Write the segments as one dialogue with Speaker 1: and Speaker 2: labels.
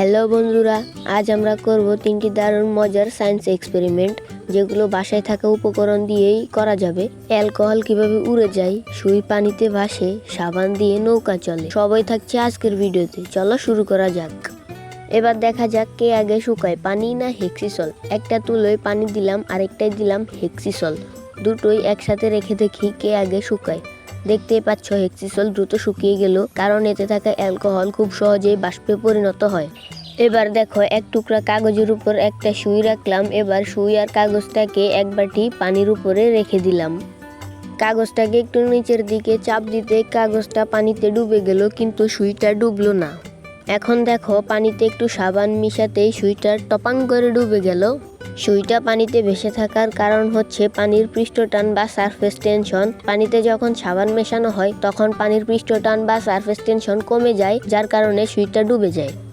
Speaker 1: Hello বন্ধুরা, আজ আমরা করব তিনটি দারুণ মজার সায়েন্স এক্সপেরিমেন্ট যেগুলো বাসায় থাকা উপকরণ দিয়েই করা যাবে। অ্যালকোহল কীভাবে উড়ে যায়, সুই পানিতে ভাসে, সাবান দিয়ে নৌকা চলে। সবাই থাকছে আজকের ভিডিওতে, চলো শুরু করা যাক। এবার দেখা যাক কে আগে শুকায়, পানি না হেক্সিসল একটা তুলোয় পানি দিলাম আরেকটাই দিলাম হেক্সিসল দুটোই একসাথে রেখে দেখি কে আগে শুকায়। দেখতেই পাচ্ছ হেক্সিসল দ্রুত শুকিয়ে গেল, কারণ এতে থাকা অ্যালকোহল খুব সহজেই বাষ্পে পরিণত হয়। এবার দেখো, এক টুকরা কাগজের উপর একটা সুই রাখলাম, এবার সুই আর কাগজটাকে এক বাটি পানির উপরে রেখে দিলাম। কাগজটাকে একটু নিচের দিকে চাপ দিতে কাগজটা পানিতে ডুবে গেল, কিন্তু সুইটা ডুবলো না। এখন দেখো, পানিতে একটু সাবান মিশাতেই সুইটার টপাং করে ডুবে গেল। সুইটা পানিতে ভেসে থাকার কারণ হচ্ছে পানির পৃষ্ঠটান বা সারফেস টেনশন পানিতে যখন সাবান মেশানো হয়, তখন পানির পৃষ্ঠটান বা সারফেস টেনশন কমে যায়, যার কারণে সুইটা ডুবে যায়।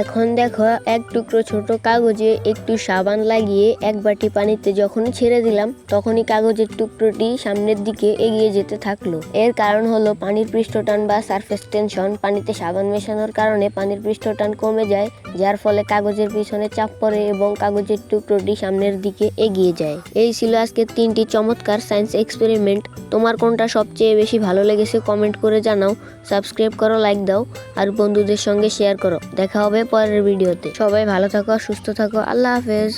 Speaker 1: এখন দেখো, এক টুকরো ছোট কাগজে একটু সাবান লাগিয়ে এক বাটি পানিতে যখনই ছেড়ে দিলাম, তখনই কাগজের টুকরোটি সামনের দিকে এগিয়ে যেতে থাকল। এর কারণ হলো পানির পৃষ্ঠটান বা সারফেস টেনশন পানিতে সাবান মেশানোর কারণে পানির পৃষ্ঠটান কমে যায়, যার ফলে কাগজের পিছনে চাপ পড়ে এবং কাগজের টুকরোটি সামনের দিকে এগিয়ে যায়। এই ছিল আজকের তিনটি চমৎকার সায়েন্স এক্সপেরিমেন্ট তোমার কোনটা সবচেয়ে বেশি ভালো লেগেছে কমেন্ট করে জানাও। সাবস্ক্রাইব করো লাইক দাও। আর বন্ধুদের সঙ্গে শেয়ার করো। দেখা পরের ভিডিওতে। সবাই ভালো থাকো সুস্থ থাকো। আল্লাহ হাফেজ।